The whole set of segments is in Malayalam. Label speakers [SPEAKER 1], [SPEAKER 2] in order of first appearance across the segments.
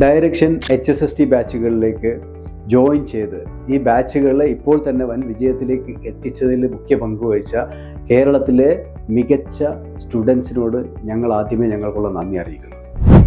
[SPEAKER 1] Direction H S S T ബാച്ചുകളിലേക്ക് join ചെയ്ത് ഈ ബാച്ചുകളെ ഇപ്പോൾ തന്നെ വൻ വിജയത്തിലേക്ക് എത്തിച്ചതിൽ മുഖ്യ പങ്കുവഹിച്ച കേരളത്തിലെ മികച്ച സ്റ്റുഡൻസിനോട് ഞങ്ങൾ ആദ്യമേ ഞങ്ങൾക്കുള്ള നന്ദി അറിയിക്കുന്നു.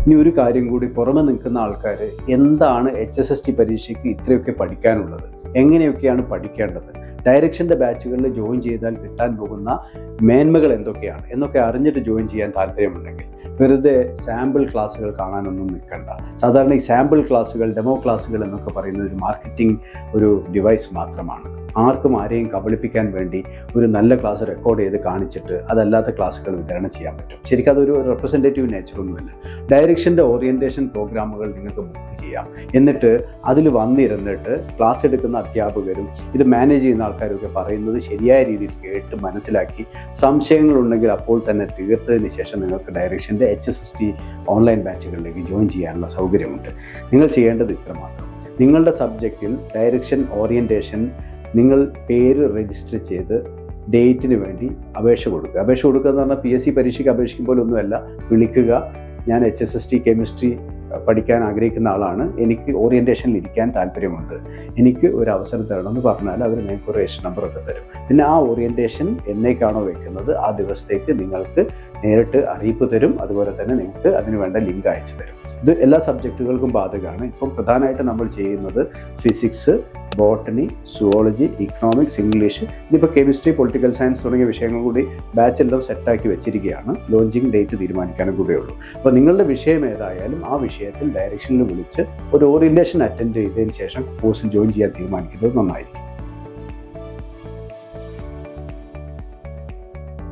[SPEAKER 1] ഇനി ഒരു കാര്യം കൂടി പുറമെ നിൽക്കുന്ന ആൾക്കാർ എന്താണ് എച്ച് എസ് എസ് ടി പരീക്ഷയ്ക്ക് ഇത്രയൊക്കെ പഠിക്കാനുള്ളത്? എങ്ങനെയൊക്കെയാണ് പഠിക്കേണ്ടത്? ഡയറക്ഷന്റെ ബാച്ചുകളിൽ ജോയിൻ ചെയ്താൽ കിട്ടാൻ പോകുന്ന മേന്മകൾ എന്തൊക്കെയാണ് എന്നൊക്കെ അറിഞ്ഞിട്ട് ജോയിൻ ചെയ്യാൻ താല്പര്യമുണ്ടെങ്കിൽ വെറുതെ സാമ്പിൾ ക്ലാസ്സുകൾ കാണാനൊന്നും നിൽക്കണ്ട. സാധാരണ ഈ സാമ്പിൾ ക്ലാസ്സുകൾ ഡെമോ ക്ലാസ്സുകൾ എന്നൊക്കെ പറയുന്നത് ഒരു മാർക്കറ്റിംഗ് ഒരു ഡിവൈസ് മാത്രമാണ്. ആർക്കും ആരെയും കബളിപ്പിക്കാൻ വേണ്ടി ഒരു നല്ല ക്ലാസ് റെക്കോർഡ് ചെയ്ത് കാണിച്ചിട്ട് അതല്ലാത്ത ക്ലാസ്സുകൾ വിതരണം ചെയ്യാൻ പറ്റും. ശരിക്കും അതൊരു റെപ്രസെന്റേറ്റീവ് നേച്ചറൊന്നുമല്ല ഡയറക്ഷന്റെ ഓറിയന്റേഷൻ പ്രോഗ്രാമുകൾ നിങ്ങൾക്ക് ബുക്ക് ചെയ്യാം. എന്നിട്ട് അതിൽ വന്നിരുന്നിട്ട് ക്ലാസ് എടുക്കുന്ന അധ്യാപകരും ഇത് മാനേജ് ചെയ്യുന്ന ആൾക്കാരൊക്കെ പറയുന്നത് ശരിയായ രീതിയിൽ കേട്ട് മനസ്സിലാക്കി സംശയങ്ങളുണ്ടെങ്കിൽ അപ്പോൾ തന്നെ തീർത്തതിന് ശേഷം നിങ്ങൾക്ക് ഡയറക്ഷന്റെ H S S T online ബാച്ചുകളിലേക്ക് join ചെയ്യാനുള്ള സൗകര്യമുണ്ട്. നിങ്ങൾ ചെയ്യേണ്ടത് ഇത്രമാത്രം നിങ്ങളുടെ സബ്ജക്റ്റിൽ ഡയറക്ഷൻ ഓറിയന്റേഷൻ നിങ്ങൾ പേര് രജിസ്റ്റർ ചെയ്ത് ഡേറ്റിന് വേണ്ടി അപേക്ഷ കൊടുക്കുക. അപേക്ഷ കൊടുക്കുക എന്ന് പറഞ്ഞാൽ പി എസ് സി പരീക്ഷയ്ക്ക് അപേക്ഷിക്കുമ്പോൾ ഒന്നുമല്ല വിളിക്കുക ഞാൻ H S S T chemistry പഠിക്കാൻ ആഗ്രഹിക്കുന്ന ആളാണ്. എനിക്ക് ഓറിയന്റേഷനിൽ ഇരിക്കാൻ താല്പര്യമുണ്ട്. എനിക്ക് ഒരു അവസരം തരണമെന്ന് പറഞ്ഞാൽ അവർ നിങ്ങൾക്ക് രജിസ്റ്റർ നമ്പറൊക്കെ തരും. പിന്നെ ആ ഓറിയന്റേഷൻ എന്നേക്കാണോ വെക്കുന്നത് ആ ദിവസത്തേക്ക് നിങ്ങൾക്ക് നേരിട്ട് അറിയിപ്പ് തരും. അതുപോലെ തന്നെ നിങ്ങൾക്ക് അതിന് വേണ്ട ലിങ്ക് അയച്ചു തരും. ഇത് എല്ലാ സബ്ജക്റ്റുകൾക്കും ബാധകമാണ്. ഇപ്പം പ്രധാനമായിട്ട് നമ്മൾ ചെയ്യുന്നത് physics botany zoology economics English ഇതിപ്പോൾ കെമിസ്ട്രി പൊളിറ്റിക്കൽ സയൻസ് തുടങ്ങിയ വിഷയങ്ങൾ കൂടി ബാച്ച് എല്ലാം സെറ്റാക്കി വെച്ചിരിക്കുകയാണ്. ലോഞ്ചിങ് ഡേറ്റ് തീരുമാനിക്കാനും ഉള്ളൂ അപ്പോൾ നിങ്ങളുടെ വിഷയം ഏതായാലും ആ വിഷയത്തിൽ ഡയറക്ഷനിൽ വിളിച്ച് ഒരു ഓറിയന്റേഷൻ അറ്റൻഡ് ചെയ്തതിന് ശേഷം കോഴ്സ് ജോയിൻ ചെയ്യാൻ തീരുമാനിക്കുന്നത് നന്നായിരിക്കും.